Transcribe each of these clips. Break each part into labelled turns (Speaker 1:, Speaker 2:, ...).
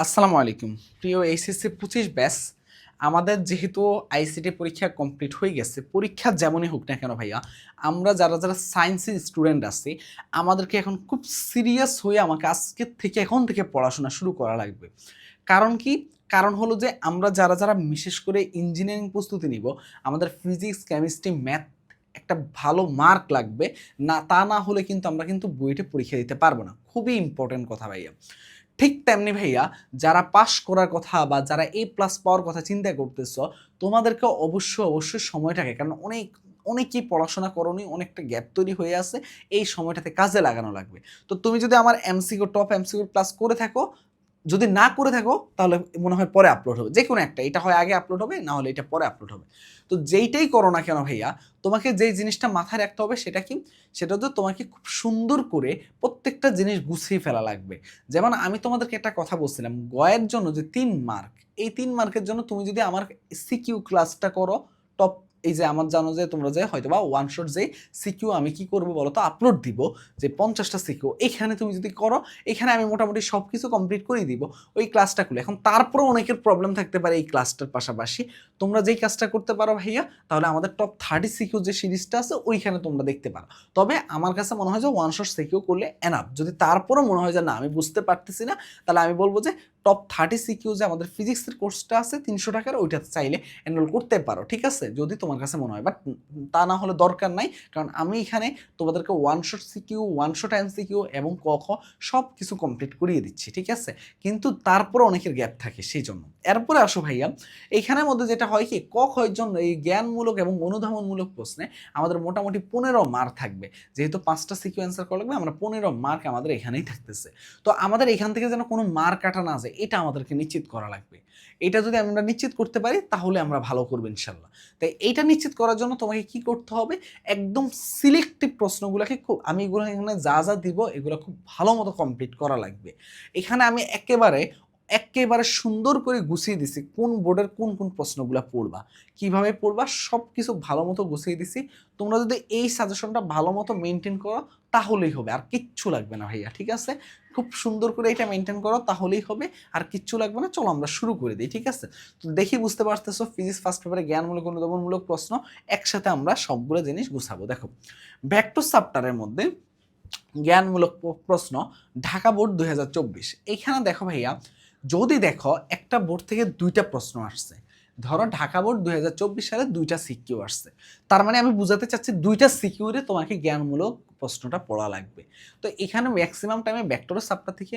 Speaker 1: আসসালামু আলাইকুম। প্রিয় এইচএসসি পঁচিশ ব্যাস আমাদের যেহেতু আইসিটি পরীক্ষা কমপ্লিট হয়ে গেছে, পরীক্ষা যেমনই হোক না কেন ভাইয়া, আমরা যারা যারা সায়েন্সের স্টুডেন্ট আছি, আমাদেরকে এখন খুব সিরিয়াস হয়ে আমাকে আজকের থেকে এখন থেকে পড়াশোনা শুরু করা লাগবে। কারণ কি? কারণ হলো যে আমরা যারা যারা বিশেষ করে ইঞ্জিনিয়ারিং প্রস্তুতি নিব, আমাদের ফিজিক্স কেমিস্ট্রি ম্যাথ একটা ভালো মার্ক লাগবে, না তা না হলে কিন্তু আমরা কিন্তু বইটা পরীক্ষা দিতে পারব না। খুবই ইম্পর্টেন্ট কথা ভাইয়া। ঠিক তেমনি ভাইয়া, যারা পাশ করার কথা বা যারা এ প্লাস পাওয়ার কথা চিন্তা করতেছ, তোমাদেরকে অবশ্যই অবশ্যই সময়টাকে, কারণ অনেক, অনেকেই পড়াশোনা করনি, অনেকটা গ্যাপ তৈরি হয়ে আছে, এই সময়টাতে কাজে লাগানো লাগবে। তো তুমি যদি আমার এমসিকিউ টপ এমসিকিউ ক্লাস করে থাকো যদি না করে থাকো, তাহলে মনে হয় পরে আপলোড হবে। যে কোনো একটা, এটা হয় আগে আপলোড হবে, না হলে এটা পরে আপলোড হবে। তো যেইটাই করো না কেন ভাইয়া, তোমাকে যেই জিনিসটা মাথায় রাখতে হবে সেটা কি? সেটা তো তোমাকে খুব সুন্দর করে প্রত্যেকটা জিনিস গুছিয়ে ফেলা লাগবে। যেমন আমি তোমাদেরকে একটা কথা বলছিলাম, গয়ের জন্য যে তিন মার্ক এই তিন মার্কের জন্য তুমি যদি আমার সিকিউ ক্লাসটা করো টপ এই যে আমার জানো যে তোমরা যে হয়তো বা ওয়ান শট যে সিকিউ আমি কি করব বলো তো আপলোড দিব যে পঞ্চাশটা সিকিউ এখানে তুমি যদি করো, এখানে আমি মোটামুটি সব কিছু কমপ্লিট করে দিব। ওই ক্লাসটা খুলে। এখন তারপরে অনেকের প্রবলেম থাকতে পারে এই ক্লাসটার পাশাপাশি। তোমরা যেই কাজটা করতে পারো ভাইয়া, তাহলে আমাদের টপ থার্টি সিকিউ যে সিরিজটা আছে, ওইখানে তোমরা দেখতে পারো। তবে আমার কাছে মনে হয় যে ওয়ান শট সিকিউ করলে এনাফ যদি তারপরে মনে হয় যে না, আমি বুঝতে পারতেছি না, তাহলে আমি বলব যে টপ থার্টি সিকিউ যে আমাদের ফিজিক্সের কোর্সটা আছে, তিনশো টাকার ওইটা চাইলে এনরোল করতে পারো, ঠিক আছে? যদি তোমার কাছে মনে হয় বাট তা না হলে দরকার নাই, কারণ আমি এখানে তোমাদেরকে one shot C Q one shot MCQ এবং ক, খ সব কিছু কমপ্লিট করিয়ে দিচ্ছি, ঠিক আছে? কিন্তু তারপরে অনেকের গ্যাপ থাকে সেই জন্য এরপরে আসো ভাইয়া এইখানের মধ্যে যেটা হয় কি, ক খয়ের জন্য এই জ্ঞানমূলক এবং অনুধাবনমূলক প্রশ্নে আমাদের মোটামুটি পনেরো মার্ক থাকবে, যেহেতু পাঁচটা সিকিউ অ্যান্সার করা লাগবে, আমরা পনেরো মার্ক আমাদের এখানেই থাকতেছে। তো আমাদের এখান থেকে যেন কোনো মার্ক কাটা না যায় এটা আমাদেরকে নিশ্চিত করা লাগবে। এটা যদি আমরা নিশ্চিত করতে পারি, তাহলে আমরা ভালো করব ইনশাল্লাহ। তাই এইটা নিশ্চিত করার জন্য তোমাকে কি করতে হবে? একদম সিলেক্টিভ প্রশ্নগুলোকে খুব, আমি এগুলো এখানে যা যা দিব, এগুলো খুব ভালো মতো কমপ্লিট করা লাগবে। এখানে আমি একেবারে একেবারে সুন্দর করে গুছিয়ে দিছি। কোন বোর্ডের কোন কোন প্রশ্নগুলো পড়বা, কীভাবে পড়বা সব কিছু ভালো মতো গুছিয়ে দিছি। তোমরা যদি এই সাজেশনটা ভালো মতো মেনটেন করো, তাহলেই হবে। আর কিচ্ছু লাগবে না ভাইয়া, ঠিক আছে? খুব সুন্দর করে এটা মেনটেন করো, তাহলেই হবে। আর কিচ্ছু লাগবে না, চলো আমরা শুরু করে দিই, ঠিক আছে? তো দেখি বুঝতে পারতেছো ফিজিক্স ফার্স্ট পেপারে জ্ঞানমূলক অনুধাবনমূলক প্রশ্ন, একসাথে আমরা সবগুলো জিনিস গুছাবো। দেখো ব্যাক টু সাপ্টারের মধ্যে জ্ঞানমূলক প্রশ্ন, ঢাকা বোর্ড দুই এখানে দেখো ভাইয়া যদি দেখো, একটা বোর্ড থেকে দুইটা প্রশ্ন আসছে। ধরো, ঢাকা বোর্ড দুই হাজার চব্বিশ সালে দুইটা সিকিউ আসছে। তার মানে আমি বুঝাতে চাচ্ছি দুইটা সিকিউরে তোমাকে জ্ঞানমূলক প্রশ্নটা পড়া লাগবে। তো এখানে ম্যাক্সিমাম টাইমে ব্যাক্টরের সাপটা থেকে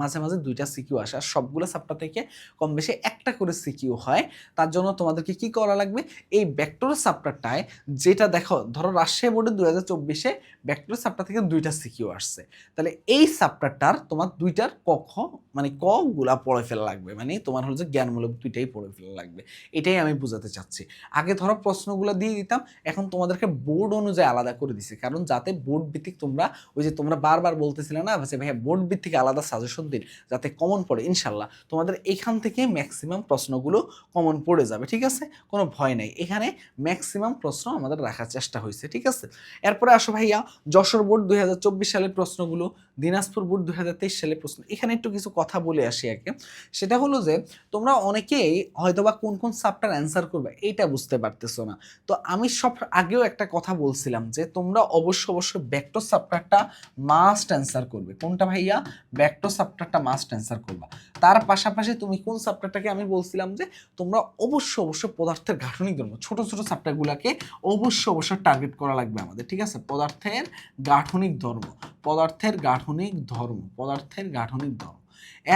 Speaker 1: মাঝে মাঝে দুইটা সিকিউ আসে আর সবগুলো সাপটা থেকে কম বেশি একটা করে সিকিউ হয়। তার জন্য তোমাদেরকে কি করা লাগবে? এই ব্যাক্টরের সাপটাটায় যেটা দেখো, ধরো রাজশাহী বোর্ডে দু হাজার চব্বিশে ব্যাক্টরের সাপটা থেকে দুইটা সিকিউ আসছে। তাহলে এই সাপটারটার তোমার দুইটার কখ মানে ক গুলা পড়ে ফেলা লাগবে। মানে তোমার হলো যে জ্ঞানমূলক দুইটাই পড়ে ফেলা লাগবে। এটাই আমি বোঝাতে চাচ্ছি। আগে ধরো প্রশ্নগুলো দিয়ে দিতাম, এখন তোমাদেরকে বোর্ড অনুযায়ী আলাদা করে দিছি। কারণ যাতে বোর্ড ভিত্তিক তোমরা, ওই যে তোমরা বারবার বলতেছিলে না, যে ভাইয়া বোর্ড ভিত্তিক আলাদা সাজেশন দিন, যাতে কমন পড়ে, ইনশাল্লাহ। তোমাদের এখান থেকে ম্যাক্সিমাম প্রশ্নগুলো কমন পড়ে যাবে, ঠিক আছে? কোনো ভয় নেই। এখানে ম্যাক্সিমাম প্রশ্ন আমাদের রাখার চেষ্টা হয়েছে ঠিক আছে? এরপরে আসো ভাইয়া, যশোর বোর্ড দুই হাজার চব্বিশ সালের প্রশ্নগুলো। দিনাজপুর বোর্ড দুই সালে প্রশ্ন। এখানে একটু কিছু কথা বলে আসি আগে। সেটা হলো যে, তোমরা অনেকেই হয়তোবা কোন কোন সাবটার অ্যান্সার করবে এইটা বুঝতে পারতেছো না। তো আমি সব আগেও একটা কথা বলছিলাম যে, তোমরা অবশ্য অবশ্যই ব্যাক্টো সাবটারটা মাস্ট অ্যান্সার করবে। কোনটা ভাইয়া? ব্যাক্টো সাবটারটা মাস্ট অ্যান্সার করবা। তার পাশাপাশি তুমি কোন সাবটারটাকে আমি বলছিলাম যে, তোমরা অবশ্য অবশ্যই পদার্থের গাঠনিক ধর্ম, ছোট ছোট সাবটারগুলোকে অবশ্য অবশ্যই টার্গেট করা লাগবে আমাদের, ঠিক আছে? পদার্থের গাঠনিক ধর্ম, পদার্থের গাঠনিক ধর্ম, পদার্থের গাঠনিক ধর্ম।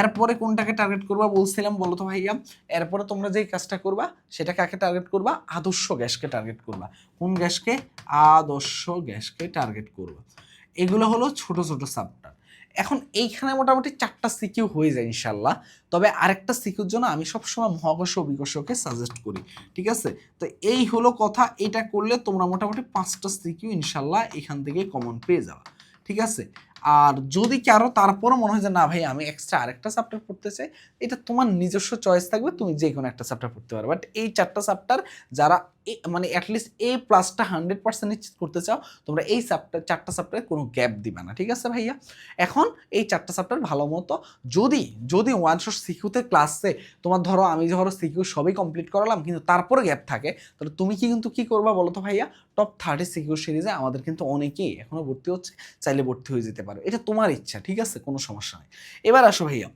Speaker 1: এরপরে কোনটাকে টার্গেট করবা বলছিলাম বলো তো ভাইয়া? এরপরে তোমরা যেই কাজটা করবা, সেটা কাকে টার্গেট করবা? আদর্শ গ্যাসকে টার্গেট করবা। কোন গ্যাসকে? আদর্শ গ্যাসকে টার্গেট করবা। এগুলো হলো ছোট ছোট সাবটার এখন এইখানে মোটামুটি চারটা সিকিউ হয়ে যায় ইনশাল্লাহ। তবে আরেকটা সিকিউর জন্য আমি সবসময় মহাকর্ষ বিকর্ষকে সাজেস্ট করি, ঠিক আছে? তো এই হলো কথা, এটা করলে তোমরা মোটামুটি পাঁচটা সিকিউ ইনশাল্লাহ এখান থেকে কমন পেয়ে যাওয়া ঠিক আছে? আর যদি কারও তারপরও মনে হয় যে, না ভাই, আমি এক্সট্রা আরেকটা চাপ্টার পড়তে চাই, এটা তোমার নিজস্ব চয়েস থাকবে, তুমি যে কোনো একটা চাপ্টার পড়তে পারো। বাট এই চারটা চাপ্টার যারা মানে অ্যাটলিস্ট এ প্লাসটা হান্ড্রেড পার্সেন্ট নিশ্চিত করতে চাও, তোমরা এই চ্যাপ্টার চারটা চ্যাপ্টারে কোনো গ্যাপ দিবে না, ঠিক আছে ভাইয়া? এখন এই চারটা চ্যাপ্টার ভালো মতো যদি যদি ওয়ান শট সিকিউতে ক্লাসে তোমার ধরো আমি ধরো সিকিউ সবই কমপ্লিট করালাম, কিন্তু তারপরে গ্যাপ থাকে, তাহলে তুমি কি কিন্তু কি করবা বলো তো ভাইয়া? টপ থার্টি সিকিউর সিরিজে আমাদের কিন্তু অনেকেই এখনও ভর্তি হচ্ছে, চাইলে ভর্তি হয়ে যেতে পারো, এটা তোমার ইচ্ছা, ঠিক আছে? কোনো সমস্যা নেই। এবার আসো ভাইয়া।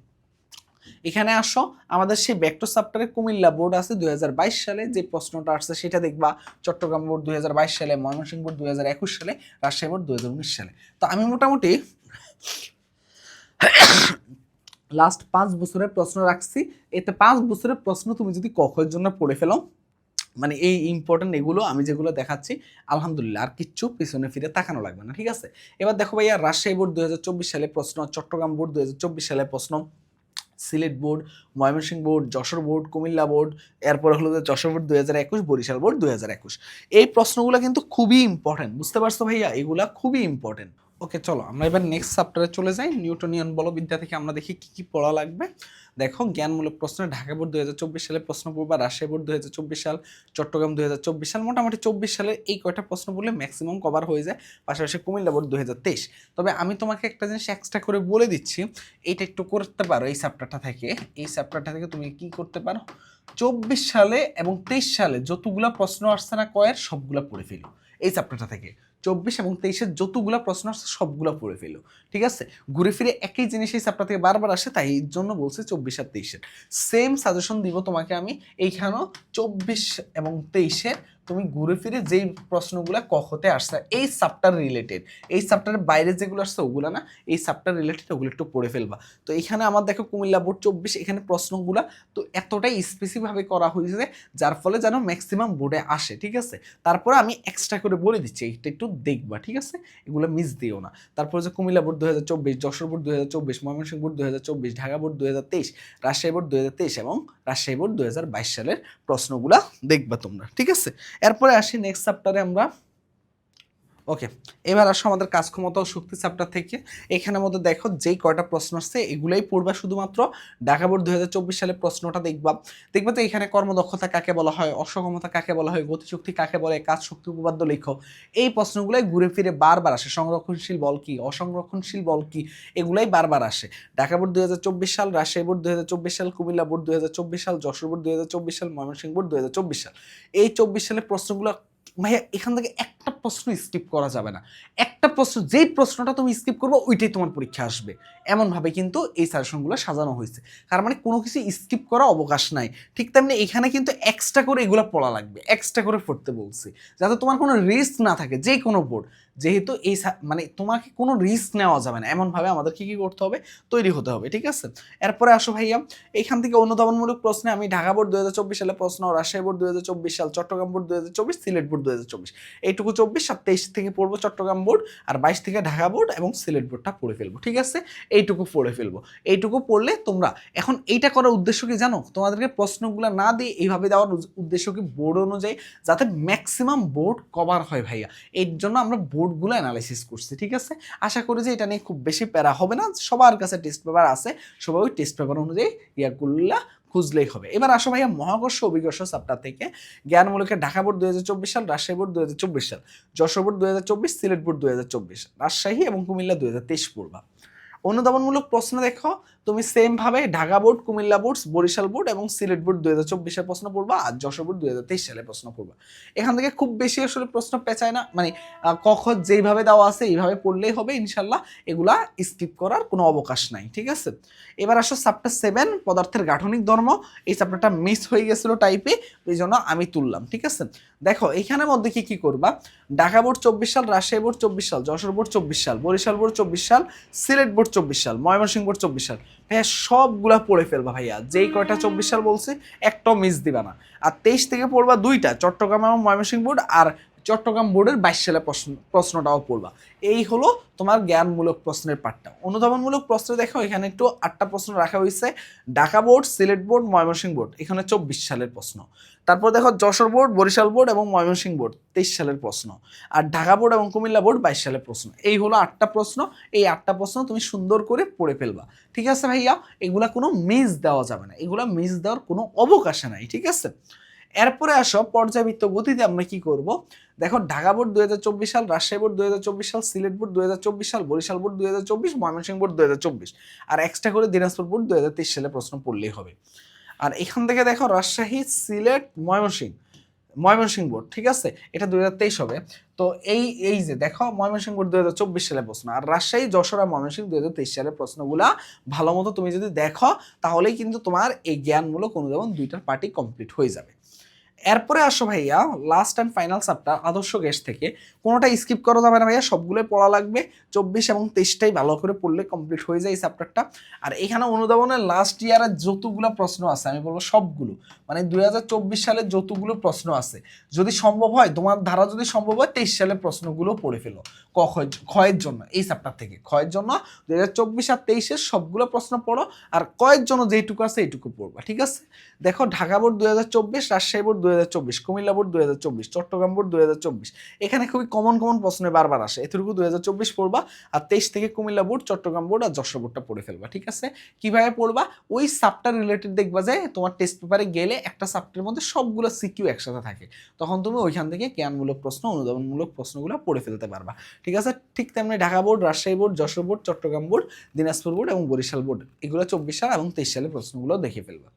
Speaker 1: এখানে আসো, আমাদের সেই ব্যাক্টো সাপ্টারে কুমিল্লা বোর্ড আছে দুই হাজার বাইশ সালে, যে প্রশ্নটা আসছে সেটা দেখবা চট্টগ্রাম বোর্ড দুই হাজার বাইশ সালে, ময়মনসিংহ বোর্ড দুই হাজার একুশ সালে, রাজশাহী বোর্ড দুই হাজার উনিশ সালে। তো আমি মোটামুটি লাস্ট পাঁচ বছরের প্রশ্ন রাখছি। এতে পাঁচ বছরের প্রশ্ন তুমি যদি কখের জন্য পড়ে ফেলো মানে এই ইম্পর্টেন্ট এগুলো আমি যেগুলো দেখাচ্ছি, আলহামদুলিল্লাহ আর কিচ্ছু পিছনে ফিরে তাকানো লাগবে না, ঠিক আছে? এবার দেখো ভাইয়া, রাজশাহী বোর্ড দুই হাজার চব্বিশ সালে প্রশ্ন, চট্টগ্রাম বোর্ড দুই হাজার চব্বিশ সালে প্রশ্ন। Sylhet board, Mymensingh board, Jessore board, Comilla board, এরপরে হলো যশোর বোর্ড দুই হাজার একুশ, বরিশাল বোর্ড দুই হাজার একুশ। এই প্রশ্নগুলো কিন্তু খুবই ইম্পর্টেন্ট বুঝতে পারছ ভাইয়া? এগুলা খুবই ইম্পর্টেন্ট ওকে, চলো, আমরা এবার নেক্সট চ্যাপ্টারে চলে যাই। নিউটনিয়ান বলবিদ্যা থেকে আমরা দেখি কি কি পড়া লাগবে। দেখো, জ্ঞানমূলক প্রশ্ন, ঢাকা বোর্ড দুই হাজার চব্বিশ সালে প্রশ্ন পড়বা, রাজশাহী বোর্ড দুই হাজার চব্বিশ সাল, চট্টগ্রাম দুই হাজার চব্বিশ সাল, মোটামুটি চব্বিশ সালে এই কয়টা প্রশ্ন বললে ম্যাক্সিমাম কভার হয়ে যায়, পাশাপাশি কুমিল্লা বোর্ড দুই হাজার তেইশ। তবে আমি তোমাকে একটা জিনিস এক্সট্রা করে বলে দিচ্ছি, এইটা একটু করতে পারো এই চ্যাপ্টারটা থেকে। এই চ্যাপ্টারটা থেকে তুমি কি করতে পারো? চব্বিশ সালে এবং তেইশ সালে যতগুলা প্রশ্ন আসছে না কয়ের, সবগুলো পড়ে ফেলো এই চ্যাপ্টারটা থেকে। চব্বিশ এবং তেইশের যতগুলো প্রশ্ন আসছে সবগুলো পড়ে ফেলো। ঠিক আছে? ঘুরে ফিরে একই জিনিস এই চ্যাপ্টার থেকে বারবার আসে, তাই এই জন্য বলছে চব্বিশ আর তেইশের। সেম সাজেশন দিব তোমাকে আমি, এইখানেও চব্বিশ এবং তেইশের তুমি ঘুরে ফিরে যেই প্রশ্নগুলো কখতে আসছে, এই সাবটার রিলেটেড এই সাবটার বাইরে যেগুলো আসছে ওগুলো না, এই সাবটার রিলেটেড ওগুলো একটু পড়ে ফেলবা। তো এখানে আমার দেখো কুমিল্লা বোর্ড চব্বিশ, এখানে প্রশ্নগুলো তো এতটাই স্পেসিফিকভাবে করা হয়েছে যার ফলে যেন ম্যাক্সিমাম বোর্ডে আসে, ঠিক আছে? তারপরে আমি এক্সট্রা করে বলে দিচ্ছি এটা একটু দেখবা, ঠিক আছে? এগুলো মিস দিও না। তারপরে যে কুমিল্লা বোর্ড দু হাজার চব্বিশ, যশোর বোর্ড দু হাজার চব্বিশ, ময়মনসিংহ বোর্ড দু হাজার চব্বিশ, ঢাকা বোর্ড দু হাজার তেইশ, রাজশাহী বোর্ড দু হাজার তেইশ এবং রাজশাহী বোর্ড দু হাজার বাইশ সালের প্রশ্নগুলা দেখবা তোমরা, ঠিক আছে? এরপরে আসি নেক্সট চ্যাপ্টারে আমরা। ওকে এবার আসো আমাদের কাজ ক্ষমতা ও শক্তি চ্যাপ্টার থেকে। এখানের মধ্যে দেখো যেই কয়টা প্রশ্ন আসছে, এগুলাই পড়বা শুধুমাত্র। ঢাকা বোর্ড দুই সালে প্রশ্নটা দেখবা। দেখবে তো এখানে কর্মদক্ষতা কাকে বলা হয়, অসক্ষমতা কাকে বলা হয়, গতিশক্তি কাকে বলে, কাজ শক্তি উপপাদ্য লেখো। এই প্রশ্নগুলাই ঘুরে ফিরে বারবার আসে। সংরক্ষণশীল বল কি, অসংরক্ষণশীল বল কি, এগুলাই বারবার আসে। ঢাকা বোর্ড দুই হাজার চব্বিশ সাল, রাজশাহী বোর্ড দু হাজার চব্বিশ সাল, কুমিল্লা বোর্ড দু হাজার চব্বিশ সাল, যশোর বোর্ড দু হাজার চব্বিশ সাল, ময়মনসিংহ বোর্ড দু হাজার চব্বিশ সাল। এই চব্বিশ সালের প্রশ্নগুলো ভাইয়া, এখান থেকে একটা প্রশ্ন স্কিপ করা যাবে না। একটা প্রশ্ন, যেই প্রশ্নটা তুমি স্কিপ করবে, ওইটাই তোমার পরীক্ষা আসবে। এমনভাবে কিন্তু এই সাজেশনগুলো সাজানো হয়েছে। তার মানে কোনো কিছু স্কিপ করা অবকাশ নাই। ঠিক তেমনি এখানে কিন্তু এক্সট্রা করে এগুলো পড়া লাগবে। এক্সট্রা করে পড়তে বলছি। যাতে তোমার কোনো রিস্ক না থাকে যে কোনো বোর্ড যেহেতু এই মানে তোমাকে কোনো রিস্ক নেওয়া যাবে না। এমনভাবে আমাদের কী কি করতে হবে? তৈরি হতে হবে, ঠিক আছে? এরপরে আসো ভাইয়া এইখান থেকে অনুধাবনমূলক প্রশ্নে আমি ঢাকা বোর্ড দু হাজার চব্বিশ সালে প্রশ্ন, রাজশাহী বোর্ড দু হাজার চব্বিশ সাল, চট্টগ্রাম বোর্ড দু হাজার চব্বিশ, সিলেট বোর্ড দু হাজার চব্বিশ। এইটুকু চব্বিশ, আর তেইশ থেকে পড়ব চট্টগ্রাম বোর্ড, আর বাইশ থেকে ঢাকা বোর্ড এবং সিলেট বোর্ডটা পড়ে ফেলব, ঠিক আছে? এইটুকু পড়ে ফেলব। এইটুকু পড়লে তোমরা, এখন এইটা করার উদ্দেশ্য কি জানো? তোমাদেরকে প্রশ্নগুলো না দিয়ে এইভাবে দেওয়ার উদ্দেশ্য কি বোর্ড অনুযায়ী? যাতে ম্যাক্সিমাম বোর্ড কভার হয় ভাইয়া। এর জন্য আমরা বোর্ডগুলো অ্যানালাইসিস করছি, ঠিক আছে? আশা করি যে এটা নিয়ে খুব বেশি প্যারা হবে না, সবার কাছে টেস্ট পেপার আছে, সবাই ওই টেস্ট পেপার অনুযায়ী ইয়াগুলা খুঁজলেই হবে। এবার আসো ভাইয়া, মহাকর্ষ অভিকর্ষ চ্যাপ্টার থেকে জ্ঞানমূলকের ঢাকা বোর্ড দুই হাজার চব্বিশ সাল, রাজশাহী বোর্ড দুই হাজার চব্বিশ সাল, যশোর বোর্ড দুই হাজার চব্বিশ, সিলেট বোর্ড দুই হাজার চব্বিশ রাজশাহী এবং কুমিল্লা দু দুই পড়বা অনুধাবনমূলক প্রশ্ন দেখো তুমি সেম ভাবে Dhaka board Comilla board Barishal board এবং সিলেট বোর্ড দুই হাজার চব্বিশের প্রশ্ন পড়বা আর যশোর বোর্ড দুই হাজার তেইশ সালে প্রশ্ন পড়বা। এখান থেকে খুব বেশি আসলে প্রশ্ন পেঁচায় না মানে আহ, কখ যেইভাবে দেওয়া আছে এইভাবে পড়লেই হবে ইনশাল্লাহ এগুলা স্কিপ করার কোনো অবকাশ নাই ঠিক আছে? এবার আসো চ্যাপ্টার সেভেন পদার্থের গাঠনিক ধর্ম। এই চ্যাপ্টারটা মিস হয়ে গেছিল টাইপে এই জন্য আমি তুললাম ঠিক আছে? দেখো এখানের মধ্যে কি কি করবা? ঢাকা বোর্ড চব্বিশ সাল রাজশাহী বোর্ড চব্বিশ সাল যশোর বোর্ড চব্বিশ সাল বরিশাল বোর্ড চব্বিশ সাল সিলেট বোর্ড চব্বিশ সাল ময়মনসিংহ বোর্ড চব্বিশ সাল। ভাইয়া সবগুলা পড়ে ফেলবা ভাইয়া। যেই কয়টা চব্বিশ সাল বলছে, একটাও মিস দিবা না। আর তেইশ থেকে পড়বা দুইটা, চট্টগ্রাম এবং ময়মনসিংহ বোর্ড আর চট্টগ্রাম বোর্ডের বাইশ সালে প্রশ্ন, প্রশ্নটাও পড়বা। এই হলো তোমার জ্ঞানমূলক প্রশ্নের পাঠটা। অনুধাবনমূলক প্রশ্ন দেখো, এখানে একটু আটটা প্রশ্ন রাখা হয়েছে। Dhaka board, Sylhet board, Mymensingh board, এখানে চব্বিশ সালের প্রশ্ন। তারপর দেখো যশোর বোর্ড, বরিশাল বোর্ড এবং ময়মনসিংহ বোর্ড, তেইশ সালের প্রশ্ন। আর ঢাকা বোর্ড এবং কুমিল্লা বোর্ড, বাইশ সালের প্রশ্ন। এই হলো আটটা প্রশ্ন। এই আটটা প্রশ্ন তুমি সুন্দর করে পড়ে ফেলবা। ঠিক আছে ভাইয়া? এগুলা কোনো মিস দেওয়া যাবে না। এগুলা মিস দেওয়ার কোনো অবকাশে নাই। ঠিক আছে? এরপরে আসো পর্যাবৃত্ত গতিতে আমরা কি করব? দেখো, ঢাকা বোর্ড চব্বিশ সাল, রাজশাহী বোর্ড দুই হাজার চব্বিশ সাল, সিলেট বোর্ড দুই হাজার চব্বিশ সাল, বরিশাল বোর্ড দুই হাজার চব্বিশ, ময়মনসিংহ বোর্ড দুই হাজার চব্বিশ। আর এক্সট্রা করে দিনাজপুর বোর্ড দুই হাজার তেইশ সালে প্রশ্ন পড়লেই হবে। আর এখান থেকে দেখো, রাজশাহী, সিলেট, ময়মনসিংহ ময়মনসিংহ বোর্ড, ঠিক আছে? এটা দুই হাজার তেইশ হবে। তো এই এই যে দেখো, ময়মনসিংহ বোর্ড দুই সালের প্রশ্ন। আর রাজশাহী, যশোর আর ময়মনসিংহ দুই হাজার তেইশ সালের প্রশ্নগুলা ভালো মতো তুমি যদি দেখো, তাহলেই কিন্তু তোমার এই জ্ঞানমূলক অনুধাবন দুইটার পার্টি কমপ্লিট হয়ে যাবে। এরপরে আসো ভাইয়া লাস্ট অ্যান্ড ফাইনাল চ্যাপ্টার আদর্শ গ্যাস থেকে। কোনোটা স্কিপ করা যাবে না ভাইয়া, সবগুলোই পড়া লাগবে। চব্বিশ এবং তেইশটাই ভালো করে পড়লে কমপ্লিট হয়ে যায় এই চ্যাপ্টারটা আর এখানে অনুধাবনের লাস্ট ইয়ারের যতগুলো প্রশ্ন আছে, আমি বলব সবগুলো। মানে দুই হাজার চব্বিশ সালের যতগুলো প্রশ্ন আছে, যদি সম্ভব হয়, তোমার ধারা যদি সম্ভব হয়, তেইশ সালের প্রশ্নগুলো পড়ে ফেলো। ক ক্ষয়- ক্ষয়ের জন্য, এই চ্যাপ্টার থেকে। ক্ষয়ের জন্য দুই হাজার চব্বিশ আর তেইশের সবগুলো প্রশ্ন পড়ো, আর কয়ের জন্য যেইটুকু আছে, এইটুকু পড়বা, ঠিক আছে? দেখো, ঢাকা বোর্ড দুই হাজার চব্বিশ, রাজশাহী বোর্ড দুই হাজার চব্বিশ, কুমিল্লা বোর্ড দুই হাজার চব্বিশ, চট্টগ্রাম বোর্ড দুই হাজার চব্বিশ। এখানে খুবই কমন কমন প্রশ্নে বারবার আসে, এতটুকু দুই হাজার চব্বিশ পড়বা আর তেইশ থেকে কুমিল্লা বোর্ড, চট্টগ্রাম বোর্ড আর যশোর বোর্ডটা পড়ে ফেলবা, ঠিক আছে? কীভাবে পড়বা? ওই সাবটার রিলেটেড দেখবা যে তোমার টেস্ট পেপারে গেলে একটা সাবটার মধ্যে সবগুলো সিকিউ একসাথে থাকে। তখন তুমি ওইখান থেকে জ্ঞানমূলক প্রশ্ন অনুদানমূলক প্রশ্নগুলো পড়ে ফেলতে পারবা, ঠিক আছে? ঠিক তেমনি Dhaka board, Rajshahi board, Jessore board, Chattogram board, Dinajpur board এবং বরিশাল বোর্ড, এগুলো চব্বিশ সাল এবং তেইশ সালের প্রশ্নগুলো দেখে ফেলবা।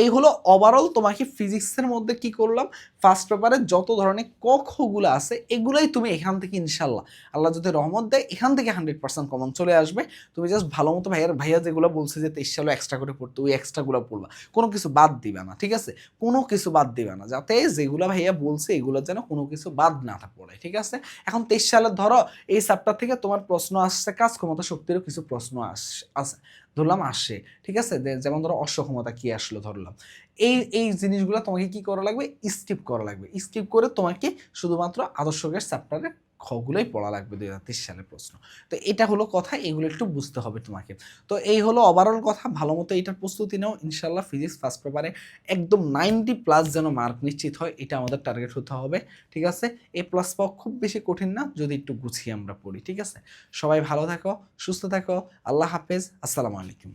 Speaker 1: এই হলো ওভারঅল তোমাকে ফিজিক্সের মধ্যে কি করলাম ফার্স্ট পেপারে যত ধরনের ক খগুলো আছে, এগুলাই তুমি এখান থেকে ইনশাল্লাহ আল্লাহ যদি রহমত দেয়, এখান থেকে হান্ড্রেড পার্সেন্ট কমন চলে আসবে। তুমি জাস্ট ভালো মতো ভাইয়ার, ভাইয়া যেগুলো বলছে যে তেইশ সালে এক্সট্রা করে পড়তে, ওই এক্সট্রাগুলো পড়বা। কোনো কিছু বাদ দিবে না, ঠিক আছে? কোনো কিছু বাদ দিবে না, যাতে যেগুলো ভাইয়া বলছে, এগুলো যেন কোনো কিছু বাদ না পড়ে, ঠিক আছে? এখন তেইশ সালের ধরো, এই চ্যাপ্টার থেকে তোমার প্রশ্ন আসছে কাজ ক্ষমতা শক্তিরও কিছু প্রশ্ন আস, আছে, ধরলাম আসে, ঠিক আছে? যেমন ধরো অসক্ষমতা কি আসলো ধরলাম। এই এই জিনিসগুলো তোমাকে কি করা লাগবে? স্কিপ করা লাগবে। স্কিপ করে তোমাকে শুধুমাত্র আদর্শ গ্যাস চ্যাপ্টারে খগুলোই পড়া লাগবে দুই হাজার তেইশ সালের প্রশ্ন। তো এটা হলো কথা, এগুলো একটু বুঝতে হবে তোমাকে। তো এই হলো ওভারঅল কথা, ভালো মতো এটার প্রস্তুতি নাও। ইনশাল্লাহ ফিজিক্স ফার্স্ট পেপারে একদম নাইনটি প্লাস যেন মার্ক নিশ্চিত হয়, এটা আমাদের টার্গেট হতে হবে, ঠিক আছে? এ প্লাস পাওয়া খুব বেশি কঠিন না, যদি একটু গুছিয়ে আমরা পড়ি, ঠিক আছে? সবাই ভালো থাকো, সুস্থ থাকো, আল্লাহ হাফেজ, আসসালামু আলাইকুম।